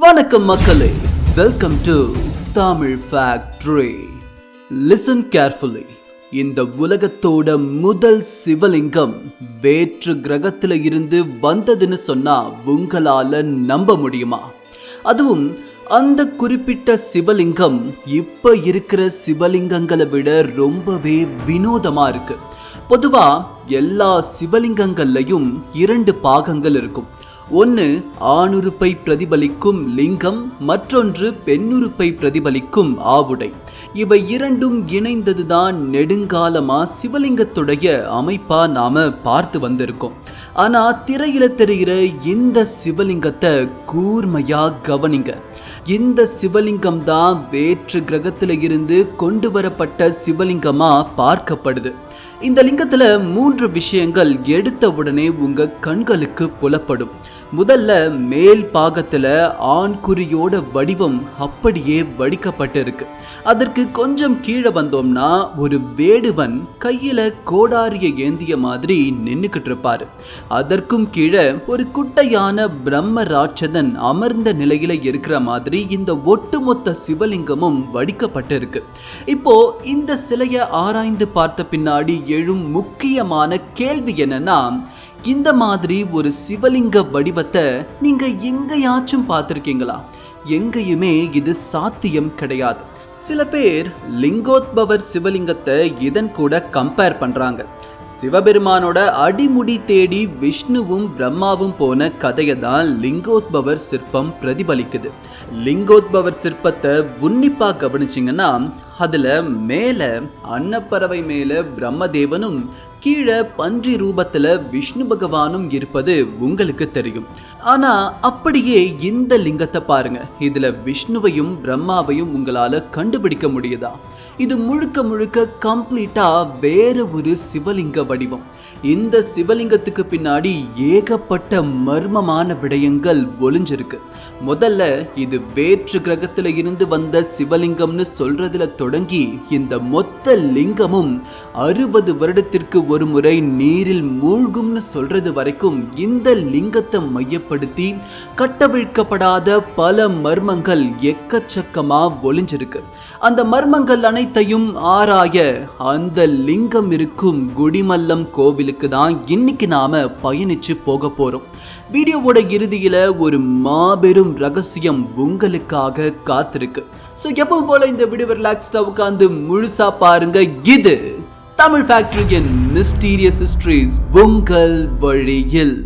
வணக்கம் மக்களே. Welcome to Tamil factory listen carefully இந்த உலகத்தோட முதல் சிவலிங்கம் வேற்று கிரகத்தில் இருந்து வந்ததுன்னு சொன்னா உங்களால நம்ப முடியுமா? அதுவும் அந்த குறிப்பிட்ட சிவலிங்கம் இப்ப இருக்கிற சிவலிங்கங்களை விட ரொம்பவே வினோதமா இருக்கு. பொதுவா எல்லா சிவலிங்கங்கள்லையும் இரண்டு பாகங்கள் இருக்கும். ஒன்று ஆணுறுப்பை பிரதிபலிக்கும் லிங்கம் மற்றொன்று பெண்ணுறுப்பை பிரதிபலிக்கும் ஆவுடை. இவை இரண்டும் இணைந்ததுதான் நெடுங்காலமா சிவலிங்கத்துடைய அமைப்பா நாம பார்த்து வந்திருக்கோம். ஆனா திரையில தெரிகிற இந்த சிவலிங்கத்தை கூர்மையா கவனிங்க. இந்த சிவலிங்கம் தான் வேற்று கிரகத்துல இருந்து கொண்டு வரப்பட்ட சிவலிங்கமா பார்க்கப்படுது. இந்த லிங்கத்துல மூன்று விஷயங்கள் எடுத்த உடனே உங்க கண்களுக்கு புலப்படும். முதல்ல மேல் பாகத்தில் ஆண்குறியோட வடிவம் அப்படியே வடிக்கப்பட்டிருக்கு. அதற்கு கொஞ்சம் கீழே வந்தோம்னா ஒரு வேடுவன் கையில் கோடாரிய ஏந்திய மாதிரி நின்றுக்கிட்டு இருப்பார். அதற்கும் கீழே ஒரு குட்டையான பிரம்ம ராட்சதன் அமர்ந்த நிலையில் இருக்கிற மாதிரி இந்த ஒட்டுமொத்த சிவலிங்கமும் வடிக்கப்பட்டிருக்கு. இப்போ இந்த சிலையை ஆராய்ந்து பார்த்த பின்னாடி எழும் முக்கியமான கேள்வி என்னன்னா இந்த மாதிரி ஒரு சிவலிங்க வடிவத்தை நீங்க எங்கேயாச்சும் பார்த்துருக்கீங்களா? எங்கேயுமே இது சாத்தியம் கிடையாது. சில பேர் லிங்கோத்பவர் சிவலிங்கத்தை இதன் கூட கம்பேர் பண்றாங்க. சிவபெருமானோட அடிமுடி தேடி விஷ்ணுவும் பிரம்மாவும் போன கதையை தான் லிங்கோத்பவர் சிற்பம் பிரதிபலிக்குது. லிங்கோத்பவர் சிற்பத்தை உன்னிப்பா கவனிச்சிங்கன்னா அதுல மேலே அன்னப்பறவை மேல பிரம்மதேவனும் கீழே பன்றி ரூபத்துல விஷ்ணு பகவானும் இருப்பது உங்களுக்கு தெரியும். ஆனா அப்படியே இந்த லிங்கத்தை பாருங்க. இதுல விஷ்ணுவையும் பிரம்மாவையும் உங்களால கண்டுபிடிக்க முடியுதா? இது முழுக்க முழுக்க கம்ப்ளீட்டாக வேறு ஒரு சிவலிங்க வடிவம். இந்த சிவலிங்கத்துக்கு பின்னாடி ஏகப்பட்ட மர்மமான விடயங்கள் ஒளிஞ்சிருக்கு. முதல்ல இது வேற்று கிரகத்தில் இருந்து வந்த சிவலிங்கம்னு சொல்றதுல தொடங்கி இந்த மொத்த லிங்கமும் அறுபது வருடத்திற்கு ஒரு முறை நீரில் மூழ்கும்னு சொல்றது வரைக்கும் இந்த லிங்கத்தை மையப்படுத்தி கட்டவிழ்க்கப்படாத பல மர்மங்கள் எக்கச்சக்கமா ஒளிஞ்சிருக்கு. அந்த மர்மங்கள் அனைத்தையும் ஆராய அந்த லிங்கம் இருக்கும் குடிமல்லம் கோவிலுக்கு தான் இன்னைக்கு நாம பயணிச்சு போக போறோம். வீடியோவோட இறுதியில ஒரு மாபெரும் ரகசியம் உங்களுக்காக காத்திருக்கு. ஸோ எப்பவும் போல இந்த வீடியோ ரிலாக்ஸ்டா உட்காந்து முழுசா பாருங்க இது தமிழ் ஃபேக்டரியின் மிஸ்டீரியஸ் ஹிஸ்டரிஸ் உங்கள் வழியில்.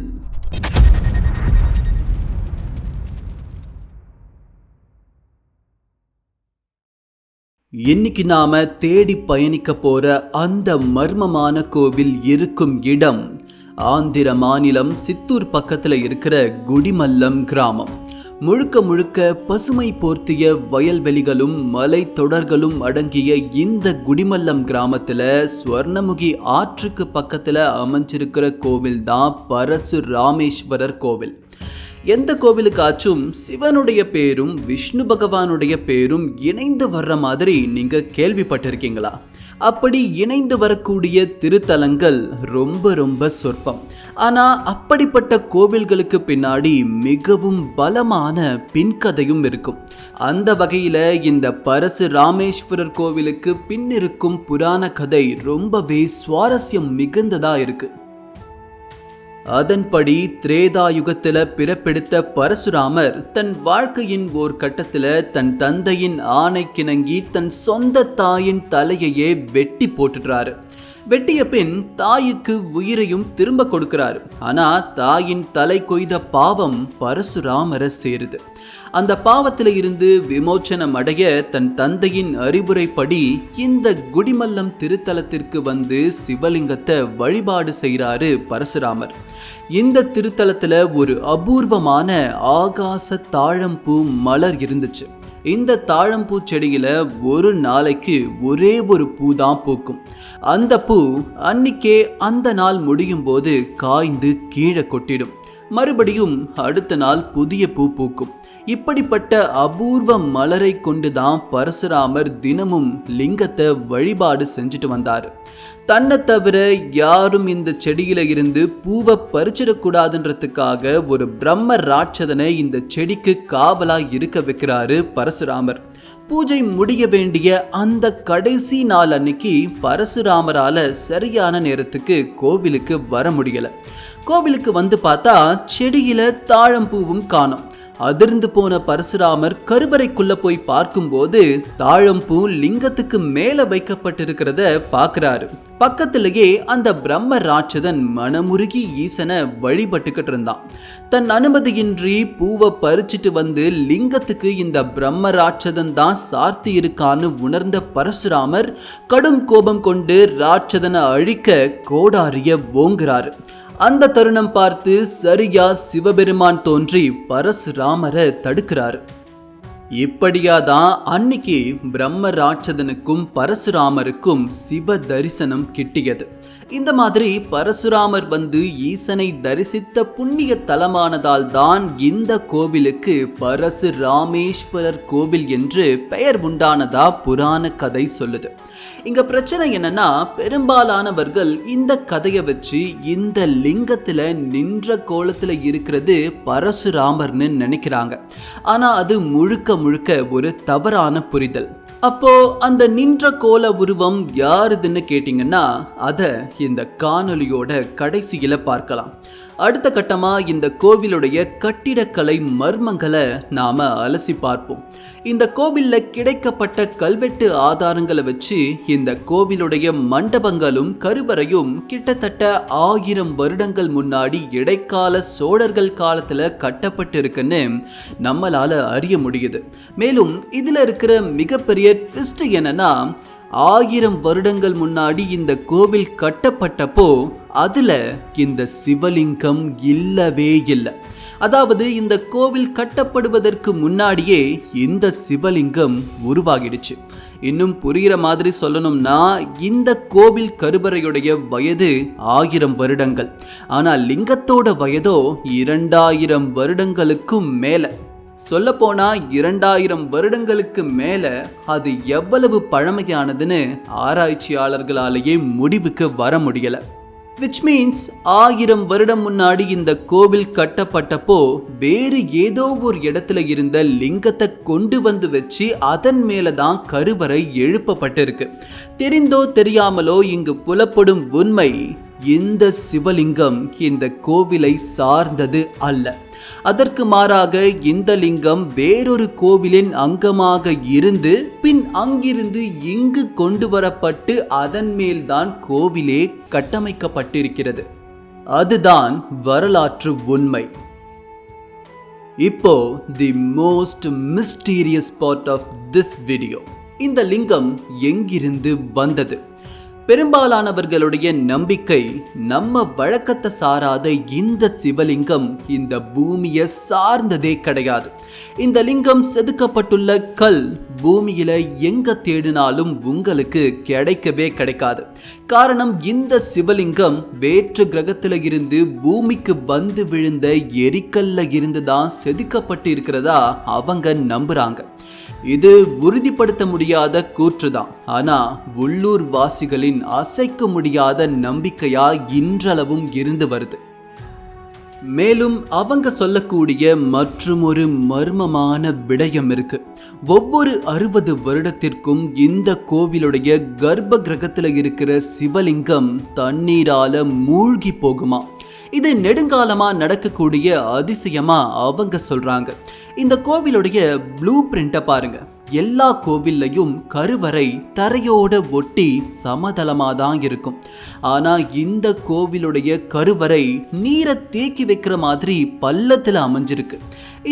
இன்னைக்கு நாம தேடி பயணிக்க போற அந்த மர்மமான கோவில் இருக்கும் இடம் ஆந்திர மாநிலம் சித்தூர் பக்கத்துல இருக்கிற குடிமல்லம் கிராமம். முழுக்க முழுக்க பசுமை போர்த்திய வயல்வெளிகளும் மலை தொடர்களும் அடங்கிய இந்த குடிமல்லம் கிராமத்துல ஸ்வர்ணமுகி ஆற்றுக்கு பக்கத்துல அமைஞ்சிருக்கிற கோவில் தான் பரசு ராமேஸ்வரர் கோவில். எந்த கோவிலுக்காச்சும் சிவனுடைய பேரும் விஷ்ணு பகவானுடைய பேரும் இணைந்து வர்ற மாதிரி நீங்க கேள்விப்பட்டிருக்கீங்களா? அப்படி இணைந்து வரக்கூடிய திருத்தலங்கள் ரொம்ப ரொம்ப சொற்பம். ஆனால் அப்படிப்பட்ட கோவில்களுக்கு பின்னாடி மிகவும் பலமான பின்கதையும் இருக்கும். அந்த வகையில் இந்த பரசு ராமேஸ்வரர் கோவிலுக்கு பின்னிருக்கும் புராண கதை ரொம்பவே சுவாரஸ்யம் மிகுந்ததாக இருக்குது அதன்படி திரேதாயுகத்தில் பிறப்பெடுத்த பரசுராமர் தன் வாழ்க்கையின் ஓர் கட்டத்தில் தன் தந்தையின் ஆணை கிணங்கி தன் சொந்த தாயின் தலையையே வெட்டி போட்டுடுறாரு. வெட்டிய பின் தாய்க்கு உயிரையும் திரும்ப கொடுக்கிறார். ஆனா தாயின் தலை கொய்த பாவம் பரசுராமரை சேருது. அந்த பாவத்தில் இருந்து விமோச்சனம் அடைய தன் தந்தையின் அறிவுரைப்படி இந்த குடிமல்லம் திருத்தலத்திற்கு வந்து சிவலிங்கத்தை வழிபாடு செய்கிறாரு பரசுராமர். இந்த திருத்தலத்தில் ஒரு அபூர்வமான ஆகாச தாழம்பூ மலர் இருந்துச்சு. இந்த தாழம்பூ செடியில் ஒரு நாளைக்கு ஒரே ஒரு பூ தான் பூக்கும். அந்த பூ அன்னிக்கே அந்த நாள் முடியும் போது காய்ந்து கீழே கொட்டிடும். மறுபடியும் அடுத்த நாள் புதிய பூ பூக்கும். இப்படிப்பட்ட அபூர்வ மலரை கொண்டுதான் பரசுராமர் தினமும் லிங்கத்தை வழிபாடு செஞ்சுட்டு வந்தார். தன்னை தவிர யாரும் இந்த செடியில இருந்து பூவை பறிச்சிடக்கூடாதுன்றதுக்காக ஒரு பிரம்ம ராட்சதனை இந்த செடிக்கு காவலா இருக்க வைக்கிறாரு பரசுராமர். பூஜை முடிய வேண்டிய அந்த கடைசி நாள் அன்னைக்கு பரசுராமரால சரியான நேரத்துக்கு கோவிலுக்கு வர முடியல. கோவிலுக்கு வந்து பார்த்தா செடியில தாழம்பூவும் காணும். அதிர்ந்து போன பரசுராமர் கருவறைக்குள்ள போய் பார்க்கும்போது தாழம்பூ லிங்கத்துக்கு மேல வைக்கப்பட்டிருக்கிறத பார்க்கறாரு பக்கத்திலேயே அந்த பிரம்ம ராட்சதன் மனமுருகி ஈசனை வழிபட்டுக்கிட்டு இருந்தான். தன் அனுமதியின்றி பூவை பறிச்சிட்டு வந்து லிங்கத்துக்கு இந்த பிரம்ம ராட்சதன் தான் சார்த்தி இருக்கான்னு உணர்ந்த பரசுராமர் கடும் கோபம் கொண்டு ராட்சதனை அழிக்க கோடாரிய ஓங்குறாரு. அந்த தருணம் பார்த்து சரியா சிவபெருமான் தோன்றி பரசுராமரை தடுக்கிறார். இப்படியாதான் அன்னைக்கு பிரம்ம ராட்சதனுக்கும் பரசுராமருக்கும் சிவ தரிசனம் கிட்டியது. இந்த மாதிரி பரசுராமர் வந்து ஈசனை தரிசித்த புண்ணிய தலமானதால் தான் இந்த கோவிலுக்கு பரசு ராமேஸ்வரர் கோவில் என்று பெயர் உண்டானதா புராண கதை சொல்லுது. இங்க பிரச்சனை என்னன்னா பெரும்பாலானவர்கள் இந்த கதையை வச்சு இந்த லிங்கத்துல நின்ற கோலத்துல இருக்கிறது பரசுராமர்னு நினைக்கிறாங்க. ஆனா அது முழுக்க முழுக்க ஒரு தவறான புரிதல். அப்போ அந்த நின்ற கோல உருவம் யாருதுன்னு கேட்டிங்கன்னா அதை இந்த காணொளியோட கடைசியில் பார்க்கலாம். அடுத்த கட்டமாக இந்த கோவிலுடைய கட்டிடக்கலை மர்மங்களை நாம் அலசி பார்ப்போம். இந்த கோவில்ல கிடைக்கப்பட்ட கல்வெட்டு ஆதாரங்களை வச்சு இந்த கோவிலுடைய மண்டபங்களும் கருவறையும் கிட்டத்தட்ட ஆயிரம் வருடங்கள் முன்னாடி இடைக்கால சோழர்கள் காலத்தில் கட்டப்பட்டிருக்குன்னு நம்மளால அறிய முடியுது. மேலும் இதில் இருக்கிற மிகப்பெரிய ட்விஸ்ட் என்னன்னா ஆயிரம் வருடங்கள் முன்னாடி இந்த கோவில் கட்டப்பட்டப்போ அதுல இந்த சிவலிங்கம் இல்லவே இல்லை. அதாவது இந்த கோவில் கட்டப்படுவதற்கு முன்னாடியே இந்த சிவலிங்கம் உருவாகிடுச்சு. இன்னும் புரிகிற மாதிரி சொல்லணும்னா இந்த கோவில் கருவறையுடைய வயது ஆயிரம் வருடங்கள். ஆனால் லிங்கத்தோட வயதோ இரண்டாயிரம் வருடங்களுக்கும் மேலே. சொல்லப்போனால் இரண்டாயிரம் வருடங்களுக்கு மேலே அது எவ்வளவு பழமையானதுன்னு ஆராய்ச்சியாளர்களாலேயே முடிவுக்கு வர முடியலை. விச் மீன்ஸ் ஆயிரம் வருடம் முன்னாடி இந்த கோவில் கட்டப்பட்டப்போ வேறு ஏதோ ஒரு இடத்துல இருந்த லிங்கத்தை கொண்டு வந்து வச்சு அதன் மேலே தான் கருவறை எழுப்பப்பட்டிருக்கு. தெரிந்தோ தெரியாமலோ இங்கு புலப்படும் உண்மை இந்த சிவலிங்கம் இந்த கோவிலை சார்ந்தது அல்ல. அதற்கு மாறாக இந்த லிங்கம் வேறொரு கோவிலின் அங்கமாக இருந்து பின் அங்கிருந்து இங்கு கொண்டு வரப்பட்டு அதன் மேல்தான் கோவிலே கட்டமைக்கப்பட்டிருக்கிறது. அதுதான் வரலாற்று உண்மை. இப்போ the most mysterious part of this video இந்த லிங்கம் எங்கிருந்து வந்தது? பெரும்பாலானவர்களுடைய நம்பிக்கை நம்ம வழக்கத்தை சாராத இந்த சிவலிங்கம் இந்த பூமியை சார்ந்ததே கிடையாது. இந்த லிங்கம் செதுக்கப்பட்டுள்ள கல் பூமியில எங்க தேடினாலும் உங்களுக்கு கிடைக்கவே கிடைக்காது. காரணம் இந்த சிவலிங்கம் வேற்று கிரகத்துல இருந்து பூமிக்கு வந்து விழுந்த எரிக்கல்ல இருந்து தான் செதுக்கப்பட்டு இருக்கிறதா அவங்க நம்புறாங்க. இது உறுதிப்படுத்த முடியாத கூற்றுதான். ஆனா உள்ளூர் வாசிகளின் அசைக்க முடியாத நம்பிக்கையா இன்றளவும் இருந்து வருது. மேலும் அவங்க சொல்லக்கூடிய மற்றுமொரு மர்மமான விடயம் இருக்கு. ஒவ்வொரு அறுபது வருடத்திற்கும் இந்த கோவிலுடைய கர்ப்ப கிரகத்துல இருக்கிற சிவலிங்கம் தண்ணீரால மூழ்கி போகுமா? இது நெடுங்காலமா நடக்கக்கூடிய அதிசயமா அவங்க சொல்றாங்க. இந்த கோவிலுடைய ப்ளூ பிரிண்ட்டை பாருங்க. எல்லா கோவில்லையும் கருவறை தரையோட ஒட்டி சமதளமாக தான் இருக்கும். ஆனால் இந்த கோவிலுடைய கருவறை நீரை தேக்கி வைக்கிற மாதிரி பள்ளத்தில் அமைஞ்சிருக்கு.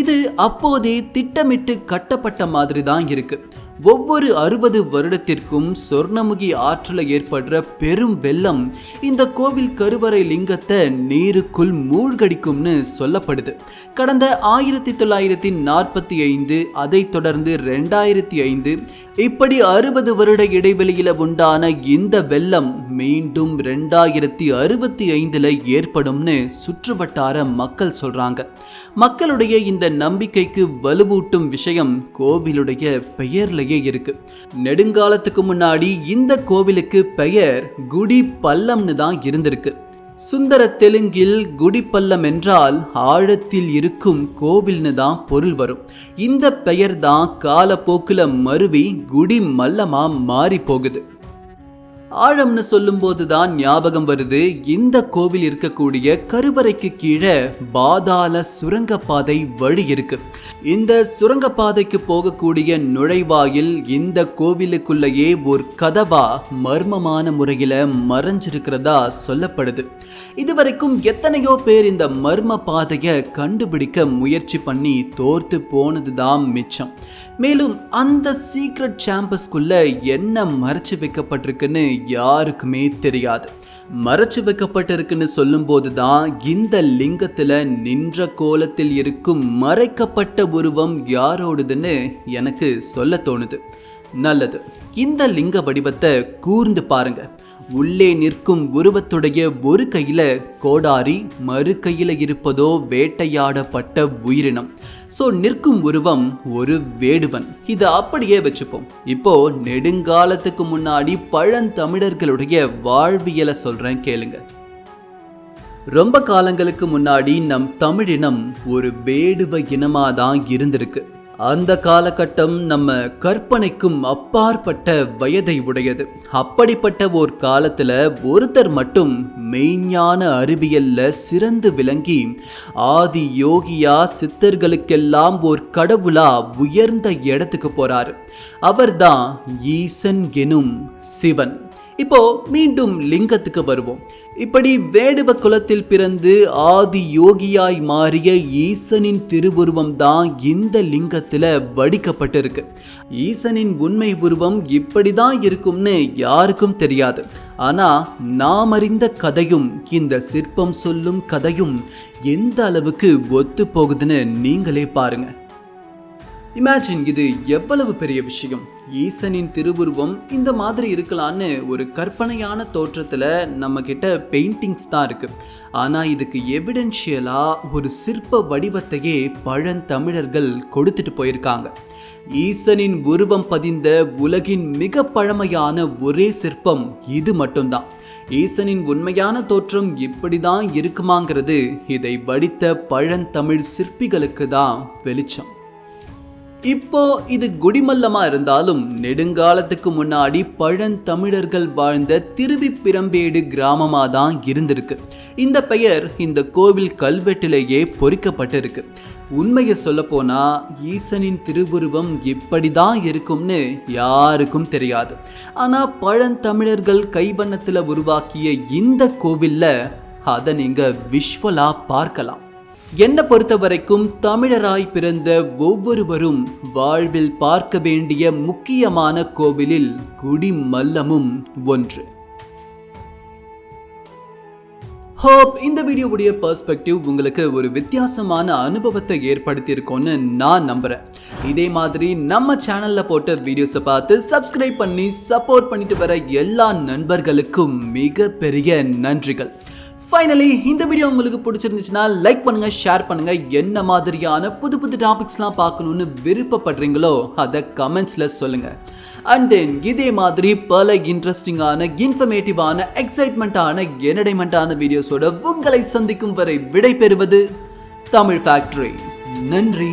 இது அப்போதே திட்டமிட்டு கட்டப்பட்ட மாதிரி தான் இருக்குது ஒவ்வொரு அறுபது வருடத்திற்கும் சொர்ணமுகி ஆற்றில் ஏற்படுற பெரும் வெள்ளம் இந்த கோவில் கருவறை லிங்கத்தை நீருக்குள் மூழ்கடிக்கும்னு சொல்லப்படுது. கடந்த ஆயிரத்தி தொள்ளாயிரத்தி நாற்பத்தி ஐந்து அதைத் தொடர்ந்து ரெண்டாயிரத்தி ஐந்து இப்படி அறுபது வருட இடைவெளியில் உண்டான இந்த வெள்ளம் மீண்டும் ரெண்டாயிரத்தி அறுபத்தி ஐந்தில் ஏற்படும்னு சுற்றுவட்டார மக்கள் சொல்கிறாங்க மக்களுடைய இந்த நம்பிக்கைக்கு வலுவூட்டும் விஷயம் கோவிலுடைய பெயர்லயே இருக்கு. நெடுங்காலத்துக்கு முன்னாடி இந்த கோவிலுக்கு பெயர் குடி பள்ளம்னு தான் இருந்திருக்கு. சுந்தர தெலுங்கில் குடிப்பள்ளம் என்றால் ஆழத்தில் இருக்கும் கோவில்னு தான் பொருள் வரும். இந்த பெயர் தான் காலப்போக்குல மருவி குடி மல்லமாக மாறி போகுது. ஆழம்னு சொல்லும்போது தான் ஞாபகம் வருது இந்த கோவில் இருக்கக்கூடிய கருவறைக்கு கீழே பாதாள சுரங்கப்பாதை வழி இருக்கு. இந்த சுரங்கப்பாதைக்கு போகக்கூடிய நுழைவாயில் இந்த கோவிலுக்குள்ளேயே ஒரு கதவா மர்மமான முறையில மறைஞ்சிருக்கிறதா சொல்லப்படுது. இதுவரைக்கும் எத்தனையோ பேர் இந்த மர்ம பாதையை கண்டுபிடிக்க முயற்சி பண்ணி தோர்த்து போனதுதான் மிச்சம். மேலும் அந்த சீக்ரெட் சாம்பஸ்குள்ள என்ன மறைச்சு வைக்கப்பட்டிருக்குன்னு யாருக்குமே தெரியாது. மறைச்சு வைக்கப்பட்டிருக்குன்னு சொல்லும்போது தான் இந்த லிங்கத்துல நின்ற கோலத்தில் இருக்கும் மறைக்கப்பட்ட உருவம் யாரோடுதுன்னு எனக்கு சொல்ல தோணுது. நல்லது. இந்த லிங்க வடிவத்தை கூர்ந்து பாருங்க. உள்ளே நிற்கும் உருவத்துடைய ஒரு கையில கோடாரி மறு கையில இருப்பதோ வேட்டையாடப்பட்ட உயிரினம். ஸோ நிற்கும் உருவம் ஒரு வேடுவன். இதை அப்படியே வச்சுப்போம். இப்போ நெடுங்காலத்துக்கு முன்னாடி பழந்தமிழர்களுடைய வாழ்வியலை சொல்றேன் கேளுங்க. ரொம்ப காலங்களுக்கு முன்னாடி நம் தமிழினம் ஒரு வேடுவ இனமாக தான் இருந்திருக்கு. அந்த காலகட்டம் நம்ம கற்பனைக்கும் அப்பாற்பட்ட வயதை உடையது. அப்படிப்பட்ட ஓர் காலத்தில் ஒருத்தர் மட்டும் மெய்ஞான அறிவியல்ல சிறந்து விளங்கி ஆதி யோகியா சித்தர்களுக்கெல்லாம் ஓர் கடவுளா உயர்ந்த இடத்துக்கு போறார். அவர்தான் ஈசன் எனும் சிவன். இப்போ மீண்டும் லிங்கத்துக்கு வருவோம். இப்படி வேடுவ குலத்தில் பிறந்து ஆதி யோகியாய் மாறிய ஈசனின் திருவுருவம் தான் இந்த லிங்கத்தில் வடிக்கப்பட்டிருக்கு. ஈசனின் உண்மை உருவம் இப்படி தான் இருக்கும்னு யாருக்கும் தெரியாது. ஆனால் நாம் அறிந்த கதையும் இந்த சிற்பம் சொல்லும் கதையும் எந்த அளவுக்கு ஒத்து போகுதுன்னு நீங்களே பாருங்கள் இமேஜின் இது எவ்வளவு பெரிய விஷயம். ஈசனின் திருவுருவம் இந்த மாதிரி இருக்கலான்னு ஒரு கற்பனையான தோற்றத்தில் நம்மக்கிட்ட பெயிண்டிங்ஸ் தான் இருக்குது ஆனால் இதுக்கு எவிடென்ஷியலாக ஒரு சிற்ப வடிவத்தையே பழந்தமிழர்கள் கொடுத்துட்டு போயிருக்காங்க. ஈசனின் உருவம் பதிந்த உலகின் மிக பழமையான ஒரே சிற்பம் இது மட்டும்தான். ஈசனின் உண்மையான தோற்றம் இப்படி தான் இருக்குமாங்கிறது இதை வடித்த பழந்தமிழ் சிற்பிகளுக்கு தான் வெளிச்சம். இப்போ இது குடிமல்லமா இருந்தாலும் நெடுங்காலத்துக்கு முன்னாடி பழந்தமிழர்கள் வாழ்ந்த திருவிப்பிரம்பேடு கிராமமா தான் இருந்திருக்கு. இந்த பெயர் இந்த கோவில் கல்வெட்டிலேயே பொறிக்கப்பட்டிருக்கு. உண்மையை சொல்லப்போனா ஈசனின் திருவுருவம் இப்படிதான் இருக்கும்னு யாருக்கும் தெரியாது. ஆனால் பழந்தமிழர்கள் கைவண்ணத்தில் உருவாக்கிய இந்த கோவில்ல அதை நீங்கள் விஷ்வலாக பார்க்கலாம். என்னை பொறுத்த வரைக்கும் தமிழராய் பிறந்த ஒவ்வொருவரும் வாழ்வில் பார்க்க வேண்டிய முக்கியமான கோவிலில் குடிமல்லமும் ஒன்று. ஹோப் இந்த வீடியோவுடைய பர்ஸ்பெக்டிவ் உங்களுக்கு ஒரு வித்தியாசமான அனுபவத்தை ஏற்படுத்தியிருக்கோன்னு நான் நம்புகிறேன் இதே மாதிரி நம்ம சேனலில் போட்ட வீடியோஸை பார்த்து சப்ஸ்கிரைப் பண்ணி சப்போர்ட் பண்ணிட்டு வர எல்லா நண்பர்களுக்கும் மிகப்பெரிய நன்றிகள். ஃபைனலி இந்த வீடியோ உங்களுக்கு பிடிச்சிருந்துச்சுன்னா லைக் பண்ணுங்க ஷேர் பண்ணுங்க. என்ன மாதிரியான புது புது டாபிக்ஸ்லாம் பார்க்கணும்னு விருப்பப்படுறீங்களோ அதை கமெண்ட்ஸில் சொல்லுங்க. அண்ட் தென் இதே மாதிரி பல இன்ட்ரெஸ்டிங்கான இன்ஃபர்மேட்டிவான எக்ஸைட்மெண்ட்டான என்டர்டைன்மெண்ட்டான வீடியோஸோட உங்களை சந்திக்கும் வரை விடை பெறுவது தமிழ் ஃபேக்ட்ரி நன்றி.